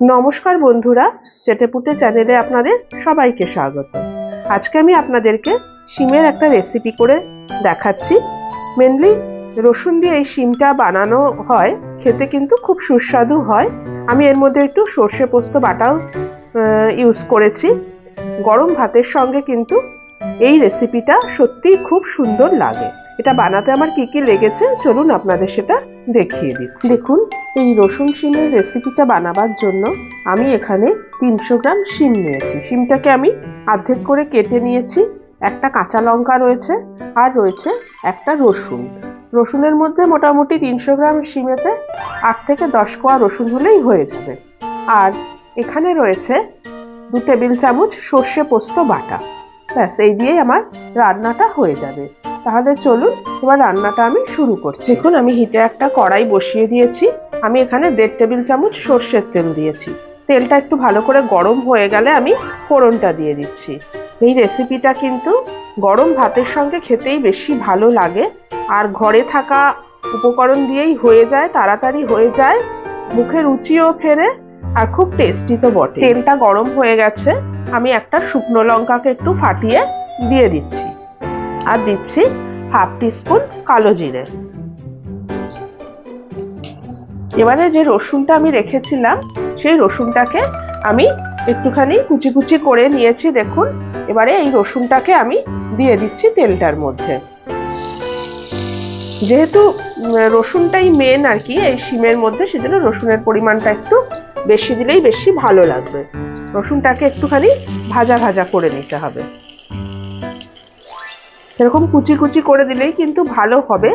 নমস্কার বন্ধুরা, চেটেপুটে চ্যানেলে আপনাদের সবাইকে স্বাগত। আজকে আমি আপনাদেরকে শিমের একটা রেসিপি করে দেখাচ্ছি। মেনলি রসুন দিয়ে এই শিমটা বানানো হয়, খেতে কিন্তু খুব সুস্বাদু হয়। আমি এর মধ্যে একটু সর্ষে পোস্ত বাটাও ইউজ করেছি। গরম ভাতের সঙ্গে কিন্তু এই রেসিপিটা সত্যিই খুব সুন্দর লাগে। এটা বানাতে আমার কি কি লেগেছে? চলুন আপনাদের সেটা দেখিয়ে দিচ্ছি। দেখুন, এই রসুন শিমের রেসিপিটা বানাবার জন্য আমি এখানে তিনশো গ্রাম শিম নিয়েছি। শিমটাকে আমি অর্ধেক করে কেটে নিয়েছি। একটা কাঁচা লঙ্কা রয়েছে আর রয়েছে একটা রসুন। রসুনের মধ্যে মোটামুটি তিনশো গ্রাম শিমেতে আট থেকে দশ কোয়া রসুন হলেই হয়ে যাবে। আর এখানে রয়েছে দু টেবিল চামচ সর্ষে পোস্ত বাটা। ব্যাস, এই দিয়েই আমার রান্নাটা হয়ে যাবে। তাহলে চলুন, এবার রান্নাটা আমি শুরু করছি। দেখুন, আমি হিটে একটা কড়াই বসিয়ে দিয়েছি। আমি এখানে দেড় টেবিল চামচ সর্ষের তেল দিয়েছি। তেলটা একটু ভালো করে গরম হয়ে গেলে আমি ফোড়নটা দিয়ে দিচ্ছি। এই রেসিপিটা কিন্তু গরম ভাতের সঙ্গে খেতেই বেশি ভালো লাগে। আর ঘরে থাকা উপকরণ দিয়েই হয়ে যায়, তাড়াতাড়ি হয়ে যায়। মুখে রুচিও ফেরে, আর খুব টেস্টি তো বটে তেলটা গরম হয়ে গেছে। আমি একটা শুকনো লঙ্কাকে একটু ফাটিয়ে দিয়ে দিচ্ছি। আর দিচ্ছি হাফ টিস্পুন কালো জিরে। এবারে যে রসুনটা আমি রেখেছিলাম, সেই রসুনটাকে আমি একটুখানি কুচি কুচি করে নিয়েছি, দেখুন। এবারে এই রসুনটাকে আমি দিয়ে দিচ্ছি তেলটার মধ্যে। যেহেতু রসুনটাই মেন আর কি, এই শিমের মধ্যে, সেজন্য রসুনের পরিমাণটা একটু বেশি দিলেই বেশি ভালো লাগবে। রসুনটাকে একটুখানি ভাজা ভাজা করে নিতে হবে। এরকম কুচি কুচি করে দিলেই কিন্তু ভালো হবে।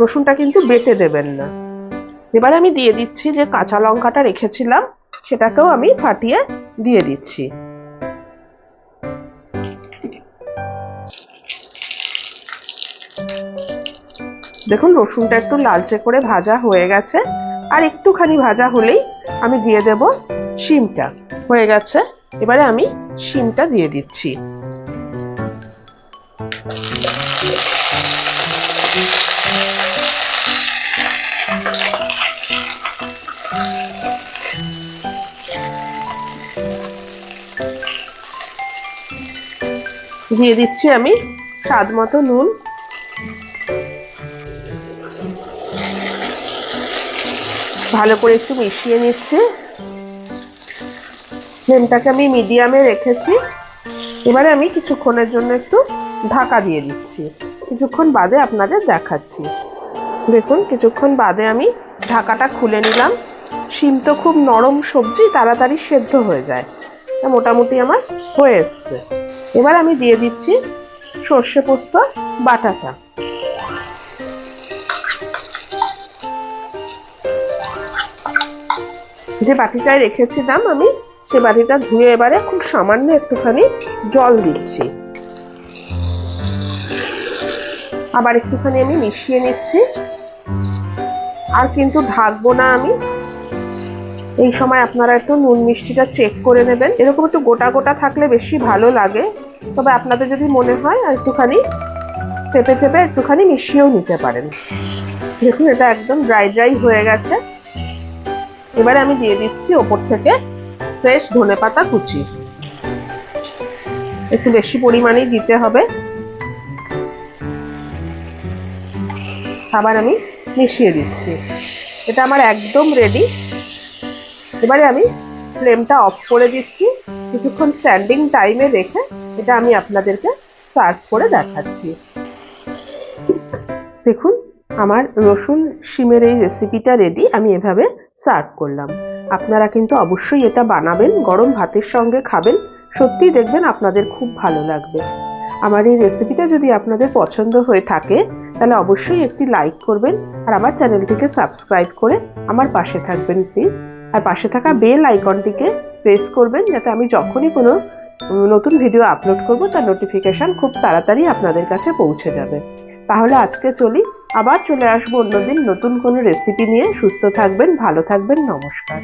রসুনটা কিন্তু বেটে দেবেন না। এবার আমি দিয়ে দিচ্ছি যে কাঁচা লঙ্কাটা রেখেছিলাম, সেটাকেও আমি ফাটিয়ে দিয়ে দিচ্ছি। দেখুন, রসুনটা একটু লালচে করে ভাজা হয়ে গেছে। আর একটুখানি ভাজা হলেই আমি দিয়ে দেব শিমটা। হয়ে গেছে। এবারে আমি শিমটা দিয়ে দিচ্ছি। দিয়ে দিচ্ছি আমি স্বাদ মতো নুন। ভালো করে একটু মিশিয়ে নিচ্ছি। ফ্লেমটাকে আমি মিডিয়ামে রেখেছি। এবারে আমি কিছুক্ষণের জন্য একটু ঢাকা দিয়ে দিচ্ছি। কিছুক্ষণ বাদে আপনাদের দেখাচ্ছি। দেখুন, কিছুক্ষণ বাদে আমি ঢাকাটা খুলে নিলাম। শিম তো খুব নরম সবজি, তাড়াতাড়ি সেদ্ধ হয়ে যায়। মোটামুটি আমার হয়ে এসছে। এবার আমি দিয়ে দিচ্ছি সর্ষে পোস্ত, বাটাটা। যে বাটিটায় রেখেছিলাম আমি, সে বাটিটা ধুয়ে এবারে খুব সামান্য একটুখানি জল দিচ্ছি। আবার একটুখানি আমি মিশিয়ে নিচ্ছি। আর কিন্তু ঢাকবো না আমি। এই সময় আপনারা একটু নুন মিষ্টিটা চেক করে নেবেন। এরকম একটু গোটা গোটা থাকলে বেশি ভালো লাগে। তবে আপনাদের যদি মনে হয় আর একটুখানি চেপে চেপে একটুখানি মিশিয়েও নিতে পারেন। দেখুন, এটা একদম ড্রাই ড্রাই হয়ে গেছে। এবারে আমি দিয়ে দিচ্ছি ওপর থেকে ফ্রেশ ধনে পাতা কুচি। একটু বেশি পরিমাণেই দিতে হবে। আবার আমি মিশিয়ে দিচ্ছি। এটা আমার একদম রেডি এবারে আমি ফ্লেমটা অফ করে দিচ্ছি। কিছুক্ষণ স্ট্যান্ডিং টাইমে রেখে এটা আমি আপনাদেরকে সার্ভ করে দেখাচ্ছি। দেখুন, আমার রসুন শিমের এই রেসিপিটা রেডি আমি এভাবে সার্ভ করলাম। আপনারা কিন্তু অবশ্যই এটা বানাবেন, গরম ভাতের সঙ্গে খাবেন। সত্যিই দেখবেন আপনাদের খুব ভালো লাগবে। আমার এই রেসিপিটা যদি আপনাদের পছন্দ হয়ে থাকে তাহলে অবশ্যই একটি লাইক করবেন আর আমার চ্যানেলটিকে সাবস্ক্রাইব করে আমার পাশে থাকবেন প্লিজ আর পাশে থাকা বেল আইকনটিকে প্রেস করবেন যাতে আমি যখনই কোনো নতুন ভিডিও আপলোড করব, তার নোটিফিকেশান খুব তাড়াতাড়ি আপনাদের কাছে পৌঁছে যাবে। তাহলে আজকে চলি, আবার চলে আসব অন্যদিন নতুন কোনো রেসিপি নিয়ে। সুস্থ থাকবেন, ভালো থাকবেন, নমস্কার।